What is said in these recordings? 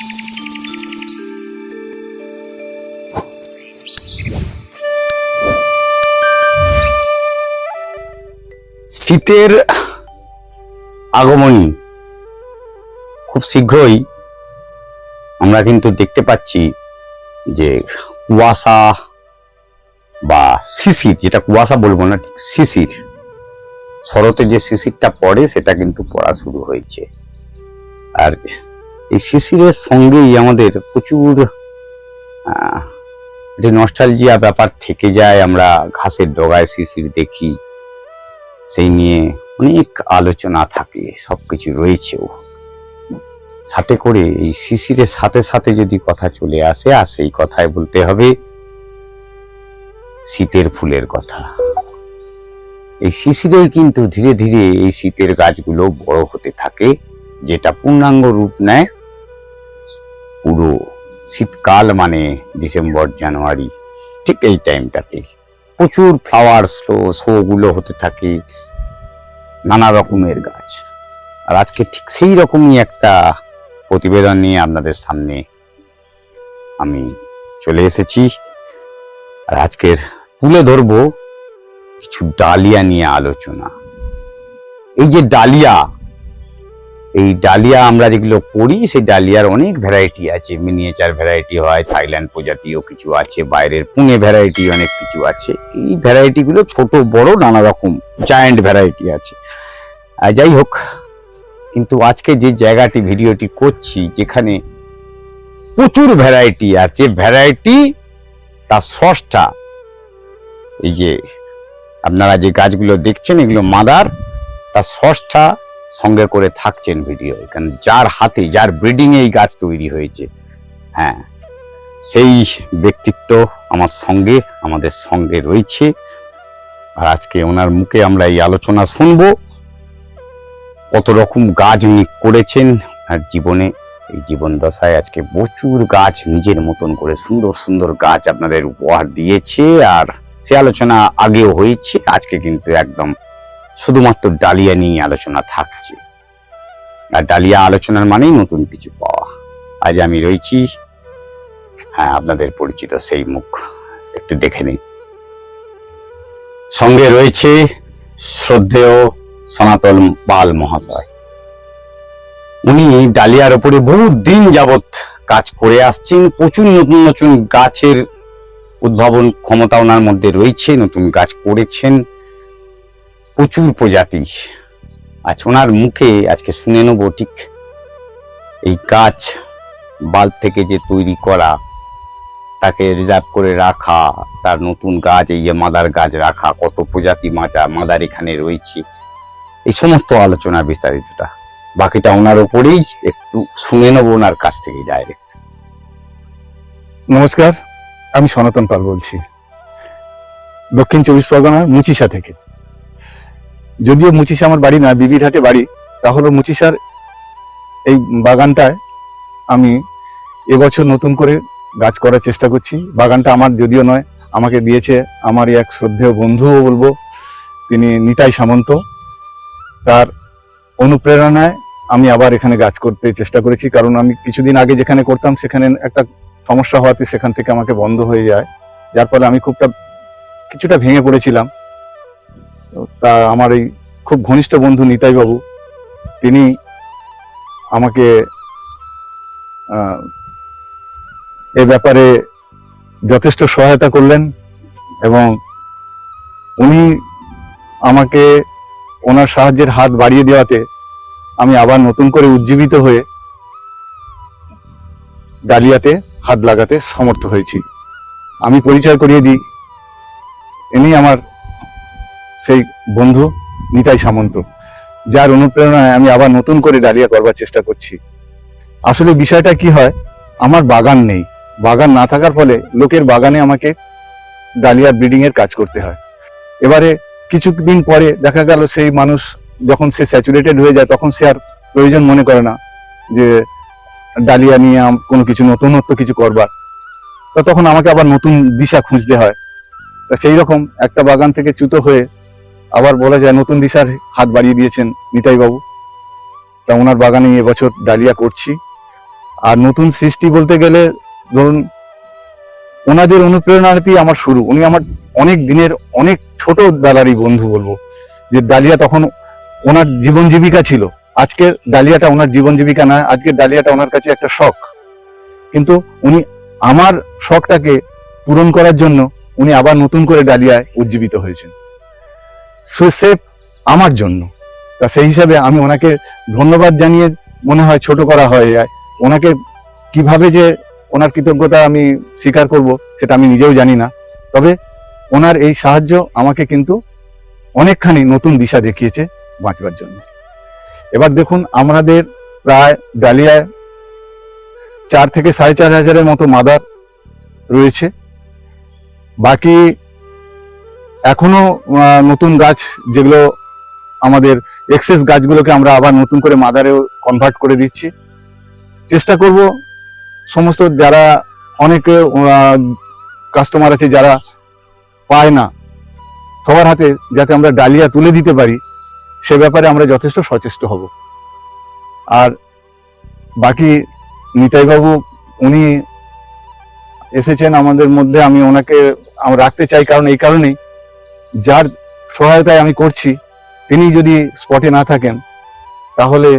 শীতের আগমনী খুব শীঘ্রই আমরা কিন্তু দেখতে পাচ্ছি যে কুয়াশা বা শিশির, যেটা কুয়াশা বলব না, ঠিক শিশির। শরতে যে শিশিরটা পড়ে, সেটা কিন্তু পড়া শুরু হয়েছে। আর এই শিশিরের সঙ্গেই আমাদের প্রচুর একটি নস্টালজিয়া ব্যাপার থেকে যায়, আমরা ঘাসের ডগায় শিশির দেখি। সেই নিয়ে অনেক আলোচনা থাকে সব কিছু রয়েছেও। সাথে করে এই শিশিরের সাথে সাথে যদি কথা চলে আসে, আর সেই কথায় বলতে হবে, শীতের ফুলের কথা। এই শিশিরেই কিন্তু ধীরে ধীরে এই শীতের গাছগুলো বড় হতে থাকে, যেটা পূর্ণাঙ্গ রূপ নেয়। পুরো শীতকাল মানে ডিসেম্বর, জানুয়ারি, ঠিক এই টাইমটাতে প্রচুর ফ্লাওয়ার শো শো গুলো হতে থাকে, নানা রকমের গাছ। আর আজকে ঠিক সেই রকমই একটা প্রতিবেদন নিয়ে আপনাদের সামনে আমি চলে এসেছি। আর আজকের তুলে ধরবো কিছু ডালিয়া নিয়ে আলোচনা। এই যে ডালিয়া এই ডালিয়া আমরা যেগুলো করি, সেই ডালিয়ার অনেক ভ্যারাইটি আছে। মিনিয়েচার ভ্যারাইটি হয় থাইল্যান্ড প্রজাতিও কিছু আছে, বাইরের পুনে ভ্যারাইটি অনেক কিছু আছে। এই ভ্যারাইটিগুলো ছোট, বড়, নানা রকম জায়ান্ট ভ্যারাইটি আছে। যাই হোক, কিন্তু আজকে যে জায়গাটি, ভিডিওটি করছি, যেখানে প্রচুর ভ্যারাইটি আছে। ভ্যারাইটি তার সসটা এই যে আপনারা যে গাছগুলো দেখছেন, এগুলো মাদার তার সসটা সঙ্গে করে থাকছেন ভিডিও। এখানে যার হাতে, যার ব্রিডিং এই গাছ তৈরি হয়েছে হ্যাঁ সেই ব্যক্তিত্ব আমার সঙ্গে, আমাদের সঙ্গে রয়েছে। আর আজকে ওনার মুখে আমরা এই আলোচনা শুনব, কত রকম গাছ উনি করেছেন, আর জীবনে, এই জীবন দশায় আজকে প্রচুর গাছ নিজের মতন করে সুন্দর সুন্দর গাছ আপনাদের উপহার দিয়েছে। আর সে আলোচনা আগেও হয়েছে, আজকে কিন্তু একদম শুধুমাত্র ডালিয়া নিয়ে আলোচনা থাকছে। আর ডালিয়া আলোচনার মানেই নতুন কিছু পাওয়া। আজ আমি রয়েছি হ্যাঁ আপনাদের পরিচিত সেই মুখ, একটু দেখে নিন সঙ্গে রয়েছে শ্রদ্ধেয় সনাতন পাল মহাশয়। উনি ডালিয়ার উপরে বহু দিন যাবত কাজ করে আসছেন, প্রচুর নতুন নতুন গাছের উদ্ভাবন ক্ষমতা ওনার মধ্যে রয়েছে, নতুন গাছ করেছেন। প্রচুর প্রজাতি। আজ ওনার মুখে আজকে শুনে নেব ঠিক এই গাছ বাল থেকে যে তৈরি করা, তাকে রিজার্ভ করে রাখা, তার নতুন গাছ, এই যে মাদার গাছ রাখা, কত প্রজাতি মাজা মাদার এখানে রয়েছে। এই সমস্ত আলোচনা বিস্তারিতটা। বাকিটা ওনার ওপরেই একটু শুনে নেব ওনার কাছ থেকে ডাইরেক্ট নমস্কার, আমি সনাতন পাল বলছি। দক্ষিণ চব্বিশ পরগনার মুচিসা থেকে। যদিও মুচিসা আমার বাড়ি না, বিবিরহাটে বাড়ি, তাহলে মুচিসার এই বাগানটায় আমি এবছর নতুন করে গাছ করার চেষ্টা করছি। বাগানটা আমার যদিও নয়, আমাকে দিয়েছে আমারই এক শ্রদ্ধেয় বন্ধুও বলব, তিনি নিতাই সামন্ত। তার অনুপ্রেরণায় আমি আবার এখানে গাছ করতে চেষ্টা করেছি, কারণ আমি কিছুদিন আগে যেখানে করতাম, সেখানে একটা সমস্যা হওয়াতে সেখান থেকে আমাকে বন্ধ হয়ে যায়। যার ফলে আমি খুবটা কিছুটা ভেঙে পড়েছিলাম। তো আমার এই খুব ঘনিষ্ঠ বন্ধু নিতাই বাবু তিনি আমাকে এ ব্যাপারে যথেষ্ট সহায়তা করলেন এবং উনি আমাকে ওনার সাহায্যের হাত বাড়িয়ে দেওয়াতে আমি আবার নতুন করে উজ্জীবিত হয়ে ডালিয়াতে হাত লাগাতে সমর্থ হয়েছি। আমি পরিচয় করিয়ে দিই। ইনি আমার সেই বন্ধু নিতাই সামন্ত, যার অনুপ্রেরণায় আমি আবার নতুন করে ডালিয়া করবার চেষ্টা করছি। আসলে বিষয়টা কি হয়, আমার বাগান নেই। বাগান না থাকার ফলে লোকের বাগানে আমাকে ডালিয়া ব্রিডিং এর কাজ করতে হয়। এবারে কিছুদিন পরে দেখা গেল সেই মানুষ যখন সে স্যাচুরেটেড হয়ে যায়, তখন সে আর প্রয়োজন মনে করে না যে ডালিয়া নিয়ে কোনো কিছু নতুনত্ব কিছু করবার। তা তখন আমাকে আবার নতুন দিশা খুঁজতে হয়। তা সেই রকম একটা বাগান থেকে চ্যুত হয়ে আবার বলা যায় নতুন দিশার হাত বাড়িয়ে দিয়েছেন নিতাই বাবু তা ওনার বাগানে এবছর ডালিয়া করছি। আর নতুন সৃষ্টি বলতে গেলে ধরুন, ওনাদের অনুপ্রেরণাতেই আমার শুরু। উনি আমার অনেক দিনের অনেক ছোট বেলারই বন্ধু বলব, যে ডালিয়া তখন ওনার জীবন জীবিকা ছিল। আজকে ডালিয়াটা ওনার জীবন জীবিকা না, আজকে ডালিয়াটা ওনার কাছে একটা শখ। কিন্তু উনি আমার শখটাকে পূরণ করার জন্য উনি আবার নতুন করে ডালিয়ায় উজ্জীবিত হয়েছেন। সেফ আমার জন্য। তা সেই হিসাবে আমি ওনাকে ধন্যবাদ জানিয়ে মনে হয় ছোট করা হয়ে। যায় ওনাকে কীভাবে যে ওনার কৃতজ্ঞতা আমি স্বীকার করব সেটা আমি নিজেও জানি না। তবে ওনার এই সাহায্য আমাকে কিন্তু অনেকখানি নতুন দিশা দেখিয়েছে বাঁচবার জন্য। এবার দেখুন আমাদের প্রায় ডালিয়ায় চার থেকে সাড়ে চার হাজারের মতো মাদার রয়েছে। বাকি এখনও নতুন গাছ যেগুলো আমাদের এক্সেস গাছগুলোকে আমরা আবার নতুন করে মাদারেও কনভার্ট করে দিচ্ছি। চেষ্টা করব সমস্ত যারা অনেকে কাস্টমার আছে যারা পায় না, সবার হাতে যাতে আমরা ডালিয়া তুলে দিতে পারি, সে ব্যাপারে আমরা যথেষ্ট সচেষ্ট হব। আর বাকি নিতাইবাবু, উনি এসেছেন আমাদের মধ্যে, আমি ওনাকে রাখতে চাই কারণ এই কারণেই যার সহায়তায় আমি করছি, তিনি যদি স্পটে না থাকেন, তাহলে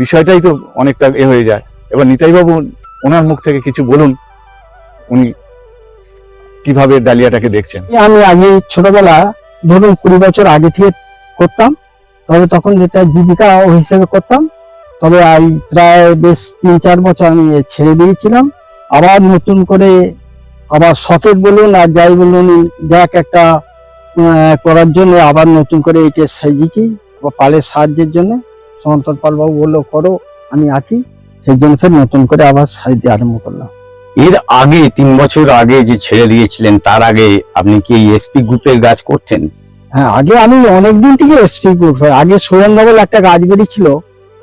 বিষয়টাই তো অনেকটা এ হয়ে যায়। এবার নিতাইবাবু ওনার মুখ থেকে কিছু বলুন, উনি কীভাবে ডালিয়াটাকে দেখছেন? আমি আগে ছোটবেলা ধরুন কুড়ি বছর আগে থেকে করতাম, তবে তখন যেটা জীবিকা হিসেবে করতাম, তবে আই প্রায় বেশ তিন চার বছর আমি ছেড়ে দিয়েছিলাম। আবার নতুন করে আবার শখের বলুন আর যাই বলুন, যাক একটা করার জন্য আবার নতুন করে এটা সাজিয়েছি পালের সাহায্যের জন্য। সমন্তর পালবাবু বলল করো আমি আছি। সেই জন্য ফের নতুন করে আবার সাজিয়ে আরম্ভ করলাম। এর আগে তিন বছর আগে যে ছেড়ে দিয়েছিলেন তার আগে আপনি কি এসপি গ্রুপের গাছ করতেন? হ্যাঁ আগে আমি অনেকদিন থেকে এসপি গ্রুপ আগে সুগন্ধা বলে একটা গাছ বেরিয়েছিল।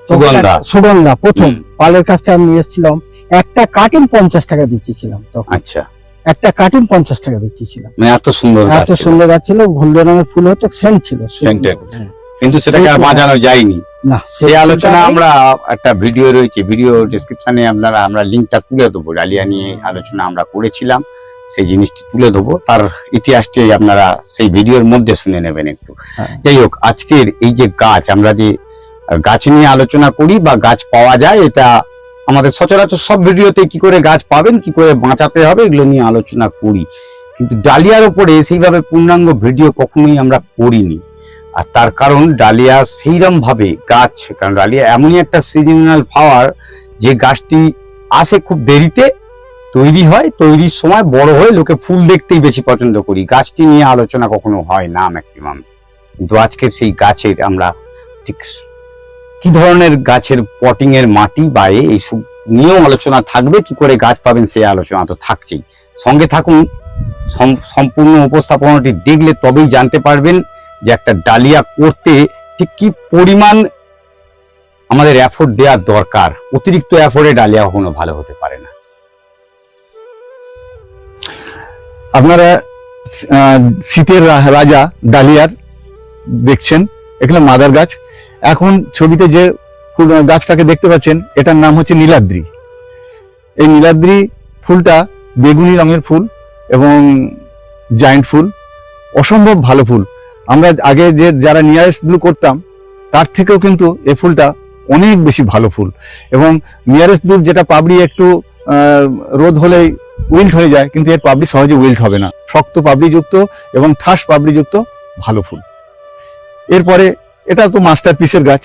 সুগন্ধা। সুগন্ধা প্রথম। পালের কাছ থেকে আমি এসেছিলাম। একটা কাটিং পঞ্চাশ টাকা বেচেছিলাম তখন। আচ্ছা। একটা কাটিং পঞ্চাশ টাকা বেচেছিলাম মানে এত সুন্দর এত সুন্দর গাছ ছিল হলদে রঙের ফুল হতো সেন্ট ছিল। হ্যাঁ। কিন্তু সেটাকে আর বাঁচানো যায়নি না সে আলোচনা আমরা একটা ভিডিও রয়েছে ভিডিও ডিসক্রিপশনে আপনারা আমরা লিঙ্কটা তুলে দেবো ডালিয়া নিয়ে আলোচনা আমরা করেছিলাম সেই জিনিসটি তুলে দেবো তার ইতিহাসটি আপনারা সেই ভিডিওর মধ্যে শুনে নেবেন একটু হ্যাঁ। যাই হোক আজকের এই যে গাছ আমরা যে গাছ নিয়ে আলোচনা করি বা গাছ পাওয়া যায় এটা আমাদের সচরাচর সব ভিডিওতে কি করে গাছ পাবেন, কি করে বাঁচাতে হবে, এগুলো নিয়ে আলোচনা করি। কিন্তু ডালিয়ার উপরে সেইভাবে পূর্ণাঙ্গ ভিডিও কখনোই আমরা করিনি। আর তার কারণ ডালিয়া সেইরকম ভাবে গাছ, কারণ ডালিয়া এমনই একটা সিজনাল ফ্লাওয়ার যে গাছটি আসে খুব দেরিতে, তৈরি হয়, তৈরির সময় বড় হয়ে লোকে ফুল দেখতেই বেশি পছন্দ করি। গাছটি নিয়ে আলোচনা কখনো হয় না ম্যাক্সিমাম কিন্তু আজকে সেই গাছের আমরা ঠিক কি ধরনের গাছের পটিং এর মাটি বা এ এইসব নিয়েও আলোচনা থাকবে? কি করে গাছ পাবেন সেই আলোচনা তো থাকছেই। সঙ্গে থাকুন সম্পূর্ণ উপস্থাপনাটি দেখলে তবেই জানতে পারবেন যে একটা ডালিয়া করতে ঠিক কি পরিমাণ আমাদের এফোর্ট দেওয়ার দরকার। অতিরিক্ত এফোর্টে ডালিয়া কখনো ভালো হতে পারে না। আপনারা শীতের রাজা ডালিয়ার দেখছেন এখানে মাদার গাছ। এখন ছবিতে যে ফুল গাছটাকে দেখতে পাচ্ছেন, এটার নাম হচ্ছে নীলাদ্রি। এই নীলাদ্রি ফুলটা বেগুনি রঙের ফুল এবং জায়েন্ট ফুল, অসম্ভব ভালো ফুল। আমরা আগে যে, যারা নিয়ারেস্ট ব্লু করতাম, তার থেকেও কিন্তু এই ফুলটা অনেক বেশি ভালো ফুল। এবং নিয়ারেস্ট ব্লু যেটা পাবড়ি একটু রোদ হলেই উইল্ট হয়ে যায়, কিন্তু এর পাবড়ি সহজে উইল্ট হবে না। শক্ত পাবড়িযুক্ত এবং ঠাস পাবড়িযুক্ত ভালো ফুল। এরপরে এটা তো মাস্টার পিসের গাছ।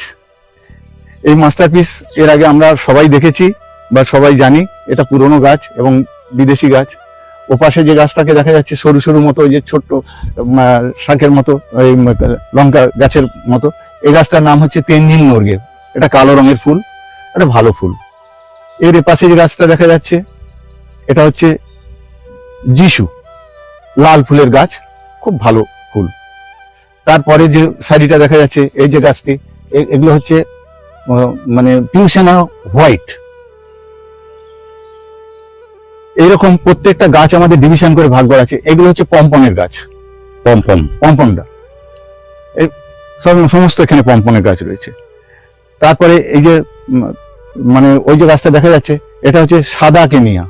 এই মাস্টার পিস এর আগে আমরা সবাই দেখেছি বা সবাই জানি, এটা পুরনো গাছ এবং বিদেশি গাছ। ওপাশে যে গাছটাকে দেখা যাচ্ছে সরু সরু মতো, ওই যে ছোট্ট শাকের মতো এই লঙ্কা গাছের মতো। এই গাছটার নাম হচ্ছে তেনজিং নর্গে এটা কালো রঙের ফুল, এটা ভালো ফুল। এর এপাশে যে গাছটা দেখা যাচ্ছে, এটা হচ্ছে যিশু। লাল ফুলের গাছ, খুব ভালো ফুল। তারপরে যে শাড়িটা দেখা যাচ্ছে এই যে গাছটি এগুলো হচ্ছে মানে পিউসেনা হোয়াইট। এইরকম প্রত্যেকটা গাছ আমাদের ডিভিশন করে ভাগ করা আছে। এগুলো হচ্ছে পম্পনের গাছ। পম্পম পম্পনটা। সব সমস্ত এখানে পম্পনের গাছ রয়েছে। তারপরে এই যে মানে ওই যে গাছটা দেখা যাচ্ছে এটা হচ্ছে সাদা কেনিয়া।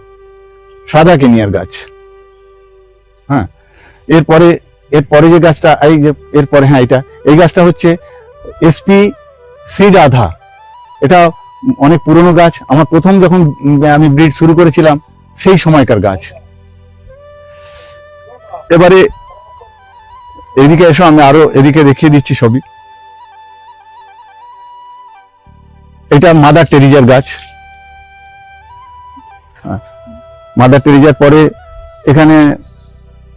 সাদা কেনিয়ার গাছ। হ্যাঁ। এরপরে এরপরে যে গাছটা, এই যে এরপরে হ্যাঁ এটা, এই গাছটা হচ্ছে এসপি সি রাধা এটা অনেক পুরনো গাছ। আমার প্রথম যখন আমি ব্রিড শুরু করেছিলাম, সেই সময়কার গাছ। এবারে এদিকে এসো, আমি আরও এদিকে দেখিয়ে দিচ্ছি ছবি এটা মাদার টেরিজার গাছ। মাদার টেরিজার পরে এখানে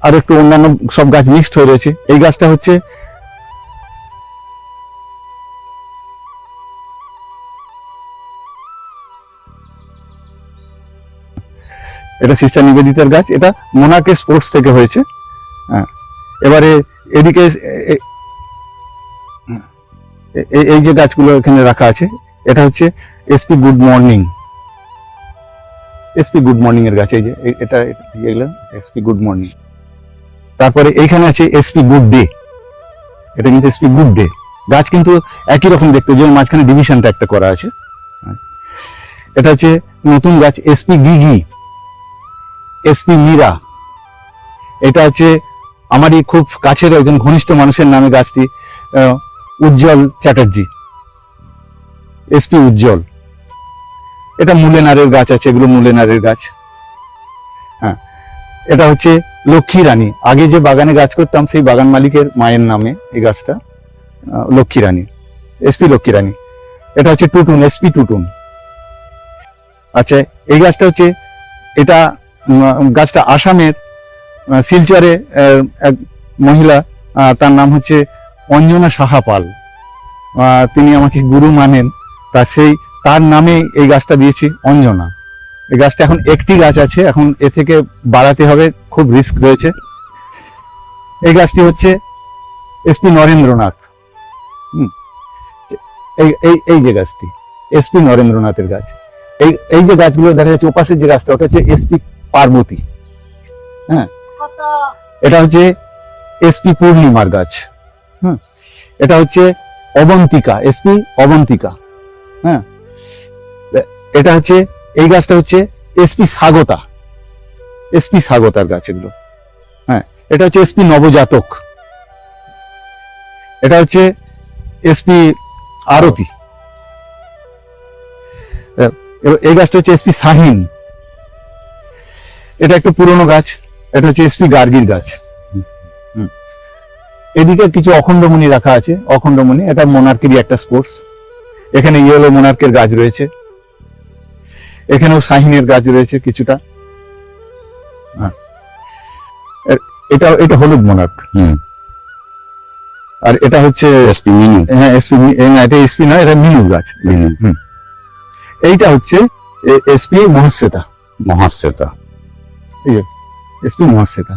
আর একটু অন্যান্য সব গাছ মিক্সড হয়ে রয়েছে। এই গাছটা হচ্ছে এটা সিস্টার নিবেদিতার গাছ। এটা মোনাকে স্পোর্টস থেকে হয়েছে। হ্যাঁ। এবারে এদিকে এই যে গাছগুলো এখানে রাখা আছে, এটা হচ্ছে SP good morning. SP good morning এর গাছ, এই যে এটা এসপি গুড মর্নিং। তারপরে এইখানে আছে এসপি গুড ডে এটা কিন্তু এসপি গুড ডে গাছ কিন্তু একই রকম দেখতে যেমন মাঝখানে ডিভিশনটা একটা করা আছে। এটা হচ্ছে নতুন গাছ এসপি গিগি এসপি মীরা এটা হচ্ছে আমারই খুব কাছের একজন ঘনিষ্ঠ মানুষের নামে গাছটি উজ্জ্বল চ্যাটার্জি। এসপি উজ্জ্বল। এটা মুলেনারের গাছ আছে, এগুলো মুলেনারের গাছ। এটা হচ্ছে লক্ষ্মী রানী। আগে যে বাগানে গাছ করতাম, সেই বাগান মালিকের মায়ের নামে এই গাছটা লক্ষ্মী রানী এসপি লক্ষ্মী রানী। এটা হচ্ছে টুটুন এসপি টুটুন। আচ্ছা এই গাছটা হচ্ছে, এটা গাছটা আসামের শিলচরে এক মহিলা তার নাম হচ্ছে অঞ্জনা সাহা পাল। তিনি আমাকে গুরু মানেন, তা সেই, তার নামে এই গাছটা দিয়েছি অঞ্জনা। এই গাছটা এখন একটি গাছ আছে এখন এ থেকে বাড়াতে হবে খুব রিস্ক রয়েছে। এই গাছটি হচ্ছে এসপি নরেন্দ্রনাথ। এই এই এই যে গাছটি এসপি নরেন্দ্রনাথের গাছ। এই এই যে গাছগুলো দেখা যাচ্ছে ওপাশের যে গাছটা ওটা হচ্ছে এসপি পার্বতী। হ্যাঁ এটা হচ্ছে এসপি পূর্ণিমার গাছ। হ্যাঁ এটা হচ্ছে অবন্তিকা এসপি অবন্তিকা। হ্যাঁ এটা হচ্ছে এই গাছটা হচ্ছে এসপি স্বাগতা। এসপি স্বাগতার গাছ এগুলো। হ্যাঁ এটা হচ্ছে এসপি নবজাতক। এটা হচ্ছে এসপি আরতি। এই গাছটা হচ্ছে এসপি শাহিন। এটা একটু পুরনো গাছ, এটা হচ্ছে এসপি গার্গির গাছ। এদিকে কিছু অখণ্ডমণি রাখা আছে, অখণ্ডমণি, এটা মোনার্কেরই একটা স্পোর্টস এখানে ইয়েলো মোনার্কের গাছ রয়েছে। এখানেও শাহিনের গাছ রয়েছে কিছুটা। হ্যাঁ। এটা এটা হলুদ মোনার্ক হুম। আর এটা হচ্ছে এসপি মিনু। হ্যাঁ এসপি এটা এসপি নয় এটা মিনু। গাছ এইটা হচ্ছে এসপি মহাশ্বেতা। মহাশ্বেতা। এসপি মহাশ্বেতা।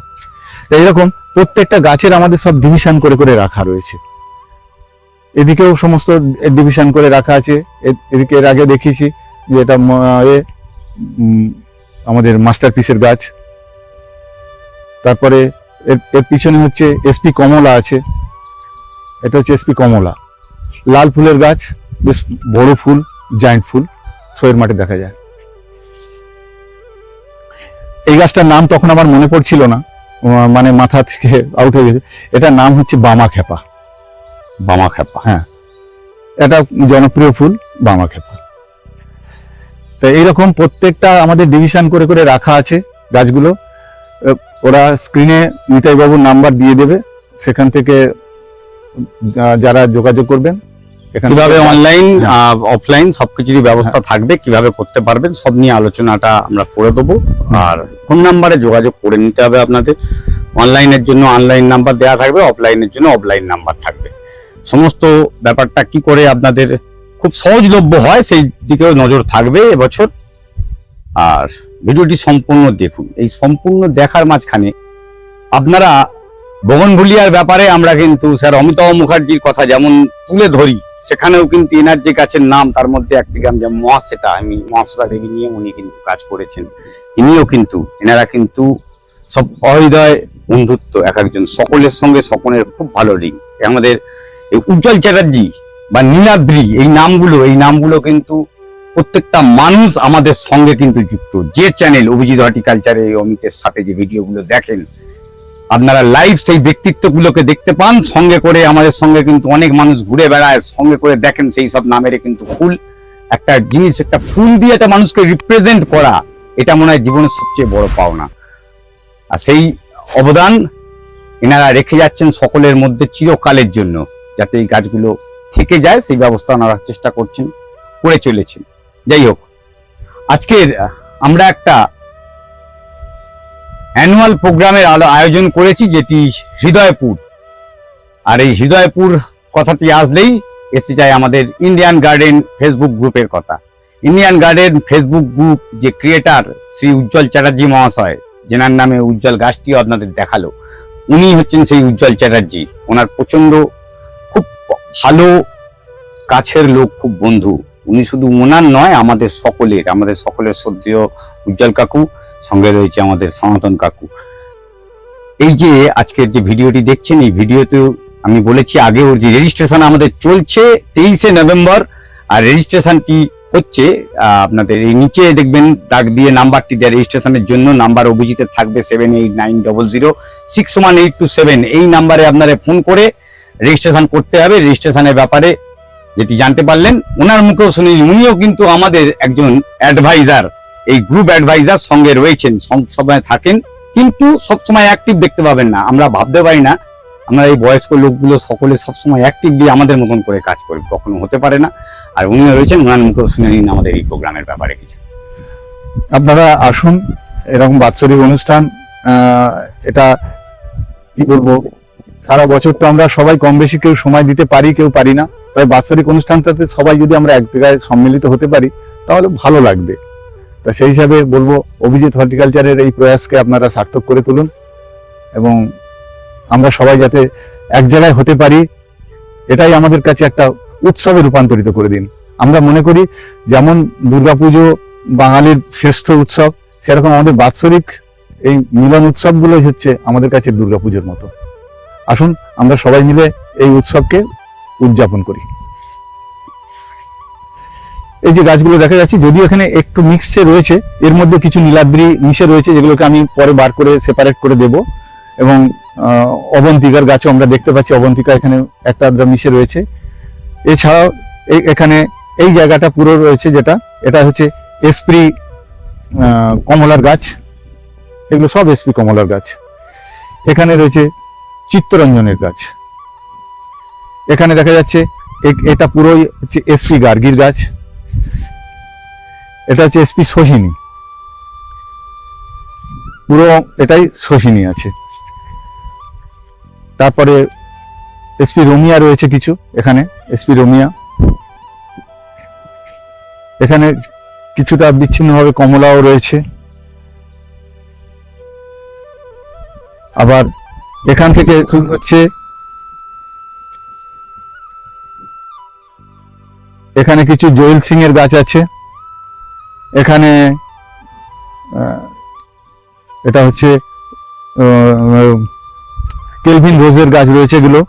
এইরকম প্রত্যেকটা গাছের আমাদের সব ডিভিশন করে করে রাখা রয়েছে। এদিকেও সমস্ত ডিভিশন করে রাখা আছে। এদিকে এর আগে দেখিয়েছি যে এটা উম, আমাদের মাস্টার পিসের গাছ তারপরে এর এর পিছনে হচ্ছে এসপি কমলা আছে। এটা হচ্ছে এসপি কমলা। লাল ফুলের গাছ বেশ বড় ফুল জায়েন্ট ফুল শোয়ের মাঠে দেখা যায়। এই গাছটার নাম তখন আমার মনে পড়ছিল না। মানে মাথা থেকে আউট হয়ে গেছে। এটার নাম হচ্ছে বামা খেপা বামা খেপা হ্যাঁ। এটা জনপ্রিয় ফুল বামা খেপা তো এইরকম প্রত্যেকটা আমাদের ডিভিশন করে করে রাখা আছে গাছগুলো। ওরা স্ক্রিনে নিতাই বাবুর নাম্বার দিয়ে দেবে। সেখান থেকে যারা যোগাযোগ করবেন এখান কীভাবে অনলাইন হ্যাঁ। অফলাইন সবকিছুরই ব্যবস্থা থাকবে কীভাবে করতে পারবেন সব নিয়ে আলোচনাটা আমরা করে দেবো। আর ফোন নাম্বারে যোগাযোগ করে নিতে হবে আপনাদের। অনলাইনের জন্য অনলাইন নাম্বার দেওয়া থাকবে অফলাইনের জন্য অফলাইন নাম্বার থাকবে। সমস্ত ব্যাপারটা কি করে আপনাদের খুব সহজলভ্য হয়, সেই দিকেও নজর থাকবে এবছর। আর ভিডিওটি সম্পূর্ণ দেখুন। এই সম্পূর্ণ দেখার মাঝখানে আপনারা বগনভুলিয়ার ব্যাপারে আমরা কিন্তু স্যার অমিতাভ মুখার্জির কথা যেমন তুলে ধরি, সেখানেও কিন্তু এনার যে গাছের নাম, তার মধ্যে একটি গান যেমন মহাশ্বেতা আমি মহাশ্বেতা দেবী নিয়ে উনি কিন্তু কাজ করেছেন। ইনিও কিন্তু, এনারা কিন্তু সব অহৃদয় বন্ধুত্ব, এক একজন সকলের সঙ্গে সকলের খুব ভালো লিঙ্ক আমাদের উজ্জ্বল চ্যাটার্জি বা নীলাদ্রি, এই নামগুলো এই নামগুলো কিন্তু প্রত্যেকটা মানুষ আমাদের সঙ্গে কিন্তু যুক্ত। যে চ্যানেল অভিজিৎ হর্টিকালচারে অমিতের সাথে যে ভিডিওগুলো দেখেন, আপনারা লাইভ সেই ব্যক্তিত্বগুলোকে দেখতে পান, সঙ্গে করে আমাদের সঙ্গে কিন্তু অনেক মানুষ ঘুরে বেড়ায়, সঙ্গে করে দেখেন সেই সব নামের কিন্তু ফুল। একটা জিনিস, একটা ফুল দিয়ে একটা মানুষকে রিপ্রেজেন্ট করা, এটা মনে হয় জীবনের সবচেয়ে বড় পাওনা। আর সেই অবদান এনারা রেখে যাচ্ছেন সকলের মধ্যে চিরকালের জন্য, যাতে এই গাছগুলো থেকে যায়, সেই ব্যবস্থা ওনারা চেষ্টা করছেন, করে চলেছেন। যাই হোক, আজকের আমরা একটা অ্যানুয়াল প্রোগ্রামের আলো- আয়োজন করেছি, যেটি হৃদয়পুর। আর এই হৃদয়পুর কথাটি আসলেই এসে যায় আমাদের ইন্ডিয়ান গার্ডেন ফেসবুক গ্রুপের কথা। ইন্ডিয়ান গার্ডেন ফেসবুক গ্রুপ যে ক্রিয়েটার শ্রী উজ্জ্বল চ্যাটার্জি মহাশয়, যেনার নামে উজ্জ্বল গাছটিও আপনাদের দেখাল উনি হচ্ছেন সেই উজ্জ্বল চ্যাটার্জি। ওনার প্রচণ্ড খুব ভালো কাছের লোক খুব বন্ধু। উনি শুধু ওনার নয়, আমাদের সকলের আমাদের সকলের শ্রদ্ধেয় উজ্জ্বল কাকু, সঙ্গে রয়েছে আমাদের সনাতন কাকু। এই যে আজকের যে ভিডিওটি দেখছেন, এই ভিডিওতেও আমি বলেছি আগেও যে রেজিস্ট্রেশন আমাদের চলছে তেইশে নভেম্বর, আর রেজিস্ট্রেশনটি হচ্ছে আপনাদের এই নিচে দেখবেন, দাগ দিয়ে নাম্বারটি দেয় রেজিস্ট্রেশনের জন্য নাম্বার অভিজিতে থাকবে seven eight nine double zero six one eight two seven এই নাম্বারে আপনারা ফোন করে রেজিস্ট্রেশন করতে হবে। রেজিস্ট্রেশনের ব্যাপারে যেটি জানতে পারলেন ওনার মুখেও শুনি উনিও কিন্তু আমাদের একজন অ্যাডভাইজার এই গ্রুপ অ্যাডভাইজার সঙ্গে রয়েছেন সবসময় থাকেন, কিন্তু সবসময় অ্যাক্টিভ দেখতে পাবেন না। আমরা ভাবতে পারি না, আমরা এই বয়স্ক লোকগুলো সকলে সবসময় অ্যাক্টিভলি আমাদের মতন করে কাজ করবে কখনো হতে পারে না। আর উনিও রয়েছেন ওনার মুখেও শুনে নিন আমাদের এই প্রোগ্রামের ব্যাপারে কিছু। আপনারা আসুন, এরকম বাৎসরিক অনুষ্ঠান এটা কি বলব? সারা বছর তো আমরা সবাই কম বেশি কেউ সময় দিতে পারি, কেউ পারি না। তবে বাৎসরিক অনুষ্ঠানটাতে সবাই যদি আমরা এক জায়গায় সম্মিলিত হতে পারি, তাহলে ভালো লাগবে। তা সেই হিসাবে বলব, অভিজিৎ হর্টিকালচারের এই প্রয়াসকে আপনারা সার্থক করে তুলুন এবং আমরা সবাই যাতে এক জায়গায় হতে পারি, এটাই আমাদের কাছে একটা উৎসবে রূপান্তরিত করে দিন। আমরা মনে করি, যেমন দুর্গাপুজো বাঙালির শ্রেষ্ঠ উৎসব, সেরকম আমাদের বাৎসরিক এই মিলন উৎসবগুলোই হচ্ছে আমাদের কাছে দুর্গাপুজোর মতো। আসুন, আমরা সবাই মিলে এই উৎসবকে উদযাপন করি। এই যে গাছগুলো দেখা যাচ্ছে, যদিও এখানে একটু মিক্সে রয়েছে, এর মধ্যে কিছু নীলাদ্রি মিশে রয়েছে, যেগুলোকে আমি পরে বার করে সেপারেট করে দেব। এবং অবন্তিকার গাছও আমরা দেখতে পাচ্ছি, অবন্তিকা এখানে একটা আদ্রা মিশে রয়েছে। এছাড়াও এখানে এই জায়গাটা পুরো রয়েছে যেটা, এটা হচ্ছে এসপ্রি কমলার গাছ। এগুলো সব এসপি কমলার গাছ। এখানে রয়েছে চিত্তরঞ্জনের গাছ। এখানে দেখা যাচ্ছে এটা পুরোই হচ্ছে এসপি গার্গির গাছ। এটা হচ্ছে এসপি সোহিনী। পুরো এটাই সোহিনী আছে। তারপরে এসপি রোমিয়া রয়েছে কিছু এখানে এসপি রোমিয়া। এখানে কিছুটা বিচ্ছিন্নভাবে কমলাও রয়েছে। আবার এখান থেকে শুরু হচ্ছে। এখানে কিছু জয়েল সিং এর গাছ আছে। এখানে এটা হচ্ছে কেলভিন রোজের গাছ রয়েছে এগুলো।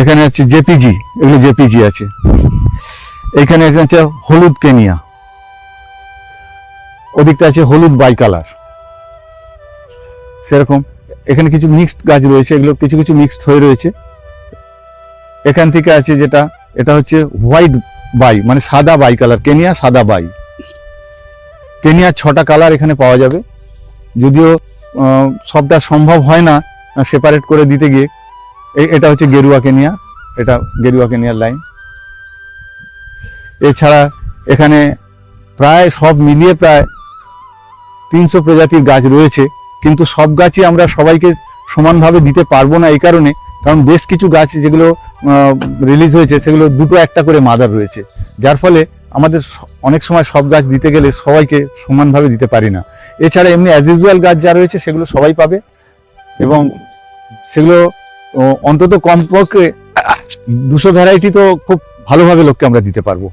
এখানে আছে জেপিজি, এগুলো জেপিজি আছে। এখানে আছে হলুদ কেনিয়া। ওদিকটা আছে হলুদ বাই কালার সেরকম। এখানে কিছু মিক্সড গাছ রয়েছে, এগুলো কিছু কিছু মিক্সড হয়ে রয়েছে। এখান থেকে আছে যেটা, এটা হচ্ছে হোয়াইট বাই মানে সাদা বাই কালার কেনিয়া সাদা বাই। কেনিয়ার ছটা কালার এখানে পাওয়া যাবে। যদিও সবটা সম্ভব হয় না সেপারেট করে দিতে গিয়ে। এটা হচ্ছে গেরুয়া কেনিয়া, এটা গেরুয়া কেনিয়ার লাইন এছাড়া এখানে প্রায় সব মিলিয়ে প্রায় তিনশো প্রজাতির গাছ রয়েছে। কিন্তু সব গাছই আমরা সবাইকে সমানভাবে দিতে পারব না এই কারণে, কারণ বেশ কিছু গাছ যেগুলো রিলিজ হয়েছে, সেগুলো দুটো একটা করে মাদার রয়েছে। যার ফলে আমাদের অনেক সময় সব গাছ দিতে গেলে সবাইকে সমানভাবে দিতে পারি না। এছাড়া এমনি অ্যাজ ইউজুয়াল গাছ যা রয়েছে, সেগুলো সবাই পাবে। এবং সেগুলো অন্তত কমপক্ষে দুশো ভ্যারাইটি তো খুব ভালোভাবে লোককে আমরা দিতে পারব।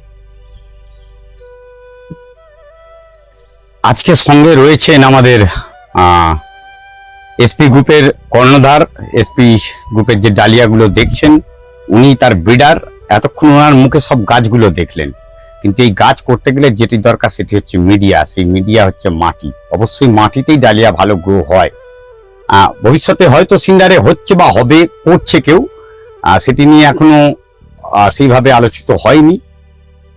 আজকের সঙ্গে রয়েছেন আমাদের এসপি গ্রুপের কর্ণধার এসপি গ্রুপের যে ডালিয়াগুলো দেখছেন, উনি তার ব্রিডার এতক্ষণ ওনার মুখে সব গাছগুলো দেখলেন। কিন্তু এই গাছ করতে গেলে যেটি দরকার সেটি হচ্ছে মিডিয়া সেই মিডিয়া হচ্ছে মাটি। অবশ্যই মাটিতেই ডালিয়া ভালো গ্রো হয়। ভবিষ্যতে হয়তো সিন্ডারে হচ্ছে বা হবে, করছে কেউ। সেটি নিয়ে এখনও সেইভাবে আলোচিত হয়নি।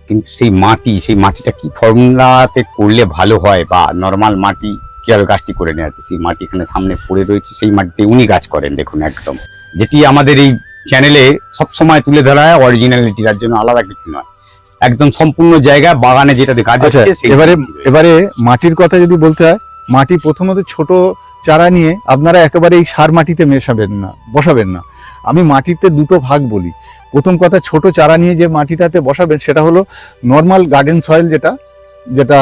কিন্তু সেই মাটি, সেই মাটিটা কি ফর্মুলাতে করলে ভালো হয় বা নর্মাল মাটি কীভাবে গাছটি করে নেওয়া? সেই মাটি এখানে সামনে পড়ে রয়েছে সেই মাটিতে উনি গাছ করেন দেখুন একদম। যেটি আমাদের এই চ্যানেলে সবসময় তুলে ধরা হয় অরিজিনালিটি তার জন্য আলাদা কিছু নয়। একদম সম্পূর্ণ জায়গা বাগানে যেটাতে গাছ আচ্ছা হচ্ছে এবারে এবারে মাটির কথা যদি বলতে হয় মাটি প্রথমত ছোট চারা নিয়ে আপনারা একেবারে এই সার মাটিতে মেশাবেন না বসাবেন না। আমি মাটিতে দুটো ভাগ বলি। প্রথম কথা ছোট চারা নিয়ে যে মাটিটাতে বসাবেন সেটা হলো নর্মাল গার্ডেন সয়েল যেটা যেটা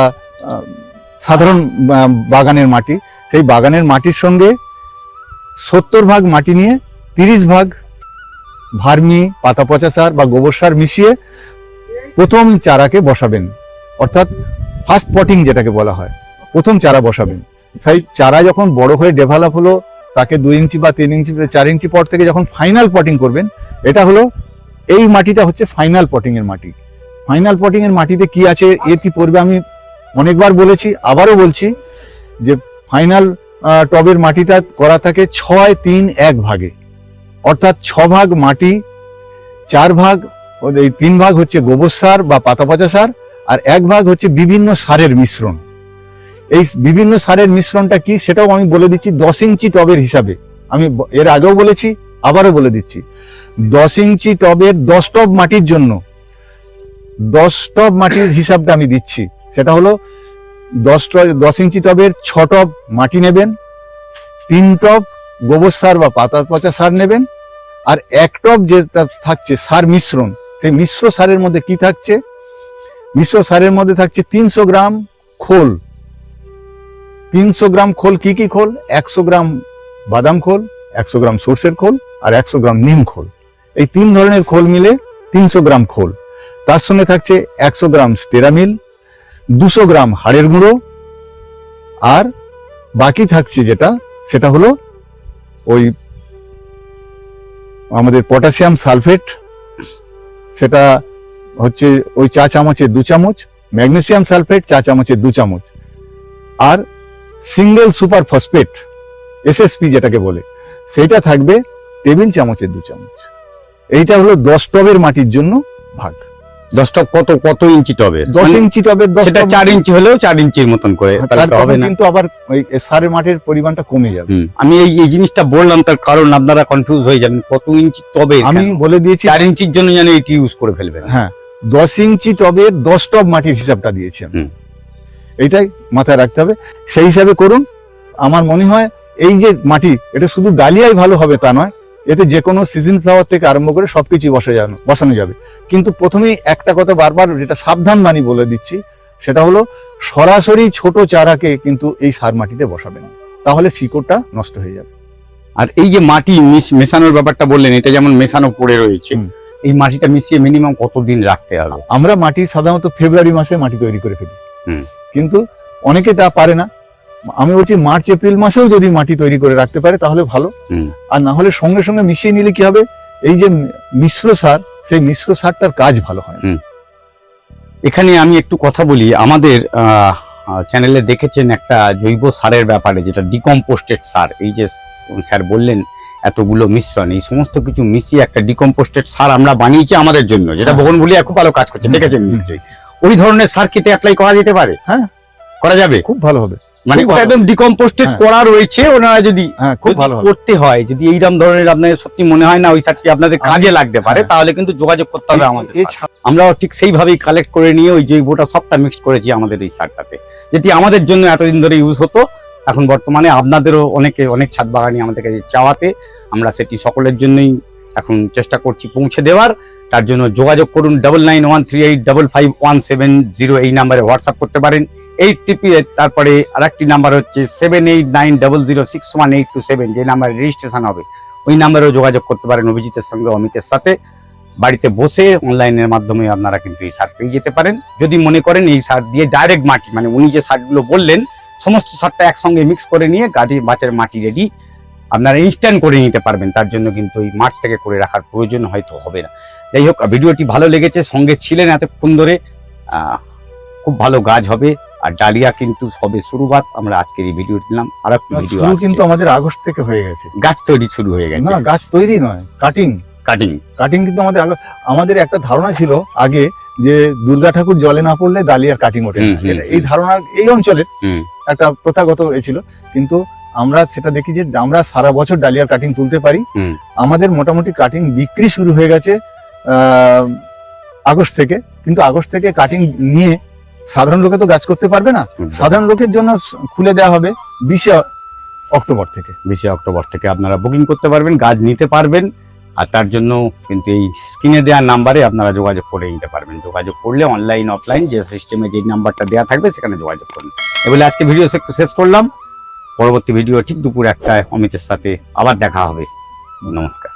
সাধারণ বাগানের মাটি। সেই বাগানের মাটির সঙ্গে সত্তর ভাগ মাটি নিয়ে তিরিশ ভাগ ভার্মি পাতা পচা সার বা গোবর সার মিশিয়ে প্রথম চারাকে বসাবেন। অর্থাৎ ফার্স্ট পটিং যেটাকে বলা হয়, প্রথম চারা বসাবেন। সেই চারা যখন বড় হয়ে ডেভেলপ হলো, তাকে দুই ইঞ্চি বা তিন ইঞ্চি চার ইঞ্চি পর থেকে যখন ফাইনাল পটিং করবেন, এটা হলো, এই মাটিটা হচ্ছে ফাইনাল পটিং এর মাটি। ফাইনাল পটিং এর মাটিতে কি আছে এটি পড়বে আমি অনেকবার বলেছি, আবারও বলছি যে ফাইনাল টবের মাটিটা করা থাকে ছয়, তিন, এক ভাগে। অর্থাৎ ছ ভাগ মাটি, চার ভাগ এই তিন ভাগ হচ্ছে গোবর সার বা পাতা পচা সার, আর এক ভাগ হচ্ছে বিভিন্ন সারের মিশ্রণ। এই বিভিন্ন সারের মিশ্রণটা কি সেটাও আমি বলে দিচ্ছি দশ ইঞ্চি টবের হিসাবে। আমি এর আগেও বলেছি, আবারও বলে দিচ্ছি। দশ ইঞ্চি টবের দশ টব মাটির জন্য, দশ টব মাটির হিসাবটা আমি দিচ্ছি। সেটা হলো দশ দশ ইঞ্চি টবের ছ টব মাটি নেবেন, তিন টব গোবর সার বা পাতা পচা সার নেবেন, আর এক টব যেটা থাকছে সার মিশ্রণ। সেই মিশ্র সারের মধ্যে কি থাকছে? মিশ্র সারের মধ্যে থাকছে তিনশো গ্রাম খোল। তিনশো গ্রাম খোল কি কি খোল? একশো গ্রাম বাদাম খোল, একশো গ্রাম সর্ষের খোল, আর একশো গ্রাম নিম খোল। এই তিন ধরনের খোল মিলে তিনশো গ্রাম খোল। তার সঙ্গে থাকছে একশো গ্রাম স্টেরামিল দুশো গ্রাম হাড়ের গুঁড়ো আর বাকি থাকছে যেটা, সেটা হলো ওই আমাদের পটাশিয়াম সালফেট, সেটা হচ্ছে ওই চা চামচের দু চামচ, ম্যাগনেসিয়াম সালফেট, চা চামচের দু চামচ, আর সিঙ্গেল সুপার ফসফেট, এসএসপি যেটাকে বলে, সেটা থাকবে টেবিল চামচের দু চামচ। এইটা হলো দশ টবের মাটির জন্য ভাগ। দশ টব কত কত ইঞ্চি টবে? দশ মানে ইঞ্চি দশ সেটা চার ইঞ্চি হলেও চার ইঞ্চির মতন করে হ্যাঁ, হবে না। কিন্তু আবার ওই সারের মাটির পরিমাণটা কমে যাবে। আমি এই এই জিনিসটা বললাম তার কারণ আপনারা কনফিউজ হয়ে যাবেন কত ইঞ্চি টবে আমি বলে দিয়েছি চার ইঞ্চির জন্য যেন এটি ইউজ করে ফেলবেন। হ্যাঁ দশ ইঞ্চি টবের দশ টব মাটির হিসাবটা দিয়েছি আমি এইটাই মাথায় রাখতে হবে। সেই হিসাবে করুন। আমার মনে হয় এই যে মাটি এটা শুধু ডালিয়াই ভালো হবে তা নয় এতে যে কোনো সিজন ফ্লাওয়ার থেকে আরম্ভ করে সবকিছু বসা যাবে বসানো যাবে। কিন্তু প্রথমেই একটা কথা বারবার যেটা সাবধান বাণী বলে দিচ্ছি সেটা হলো সরাসরি ছোট চারাকে কিন্তু এই সার মাটিতে বসাবেন না। তাহলে শিকড়টা নষ্ট হয়ে যাবে। আর এই যে মাটি মেশানোর ব্যাপারটা বললেন এটা যেমন মেশানো পড়ে রয়েছে এই মাটিটা মিশিয়ে মিনিমাম কতদিন রাখতে হবে? আমরা মাটি সাধারণত ফেব্রুয়ারি মাসে মাটি তৈরি করে ফেলি। কিন্তু অনেকে তা পারে না। আমি বলছি মার্চ এপ্রিল মাসেও যদি মাটি তৈরি করে রাখতে পারে তাহলে ভালো। আর না হলে সঙ্গে সঙ্গে মিশিয়ে নিলে কি হবে? এই যে মিশ্র সার সেই মিশ্র সারটার কাজ ভালো হয় এখানে আমি একটু কথা বলি। আমাদের চ্যানেলে দেখেছেন একটা জৈব সারের ব্যাপারে যেটা ডিকম্পোস্টেড সার। এই যে স্যার বললেন এতগুলো মিশ্রণ এই সমস্ত কিছু মিশিয়ে একটা ডিকম্পোস্টেড সার আমরা বানিয়েছি আমাদের জন্য যেটা হ্যাঁ। বগনভুলিয়া খুব ভালো কাজ করছে দেখেছেন নিশ্চয়ই। ওই ধরনের সার খেতে অ্যাপ্লাই করা যেতে পারে? হ্যাঁ। করা যাবে? খুব ভালো হবে। মানে। একদম ডিকম্পোস্টেড হ্যাঁ। করা রয়েছে ওনারা যদি হ্যাঁ খুব ভালো করতে হয় যদি এইরকম ধরনের আপনাদের সত্যি মনে হয় না ওই সারটি আপনাদের কাজে লাগতে পারে হ্যাঁ। তাহলে কিন্তু যোগাযোগ করতে হবে আমাদের আমরাও ঠিক সেইভাবেই কালেক্ট করে নিয়ে ওই জৈবটা সবটা মিক্সড করেছি আমাদের এই সারটাতে যেটি আমাদের জন্য এতদিন ধরে ইউজ হতো এখন বর্তমানে আপনাদেরও অনেকে অনেক ছাদ বাগানি আমাদের কাছে চাওয়াতে আমরা সেটি সকলের জন্যই এখন চেষ্টা করছি পৌঁছে দেওয়ার তার জন্য যোগাযোগ করুন double nine one three eight double five one seven zero এই নাম্বারে হোয়াটসঅ্যাপ করতে পারেন এইট টিপি তারপরে আরেকটি নাম্বার হচ্ছে seven eight nine double zero six one eight two seven যে নাম্বারে রেজিস্ট্রেশন হবে। ওই নাম্বারেও যোগাযোগ করতে পারেন অভিজিতের সঙ্গে অমিতের সাথে। বাড়িতে বসে অনলাইনের মাধ্যমে আপনারা কিন্তু এই সার পেয়ে যেতে পারেন। যদি মনে করেন এই সার দিয়ে ডাইরেক্ট মাটি মানে উনি যে সারগুলো বললেন, সমস্ত সারটা একসঙ্গে মিক্স করে নিয়ে গাড়ি মাছের মাটি রেডি আপনারা ইনস্ট্যান্ট করে নিতে পারবেন। তার জন্য কিন্তু এই মার্চ থেকে করে রাখার প্রয়োজন হয়তো হবে না। যাই হোক, ভিডিওটি ভালো লেগেছে, সঙ্গে ছিলেন এতক্ষণ ধরে। খুব ভালো গাছ হবে। আর ডালিয়া কিন্তু সবে শুরুবাত আমরা আজকের এই ভিডিও দিলাম। আর একটা ভিডিও কিন্তু আমাদের আগস্ট থেকে হয়ে গেছে। গাছ তৈরি শুরু হয়ে গেছে। না গাছ তৈরি নয় কাটিং কাটিং কাটিং কিন্তু আমাদের আমাদের একটা ধারণা ছিল আগে যে দুর্গা ঠাকুর জলে না পড়লে ডালিয়ার কাটিং ওঠে এই ধারণা এই অঞ্চলের একটা প্রথাগত ছিল। কিন্তু আমরা সেটা দেখি যে আমরা সারা বছর ডালিয়ার কাটিং তুলতে পারি। আমাদের মোটামুটি কাটিং বিক্রি শুরু হয়ে গেছে আহ, আগস্ট থেকে। কিন্তু আগস্ট থেকে কাটিং নিয়ে সাধারণ লোকে তো গাছ করতে পারবে না। সাধারণ লোকের জন্য খুলে দেওয়া হবে বিশে অক্টোবর থেকে। বিশে অক্টোবর থেকে আপনারা বুকিং করতে পারবেন গাছ নিতে পারবেন আর তার জন্য কিন্তু এই স্ক্রিনে দেওয়া নাম্বারে আপনারা যোগাযোগ করে নিতে পারবেন। যোগাযোগ করলে অনলাইন অফলাইন যে সিস্টেমে যে নাম্বারটা দেওয়া থাকবে সেখানে যোগাযোগ করুন। এবারে আজকে ভিডিও শেষ করলাম। পরবর্তী ভিডিও ঠিক দুপুর একটায় অমিতের সাথে আবার দেখা হবে। নমস্কার।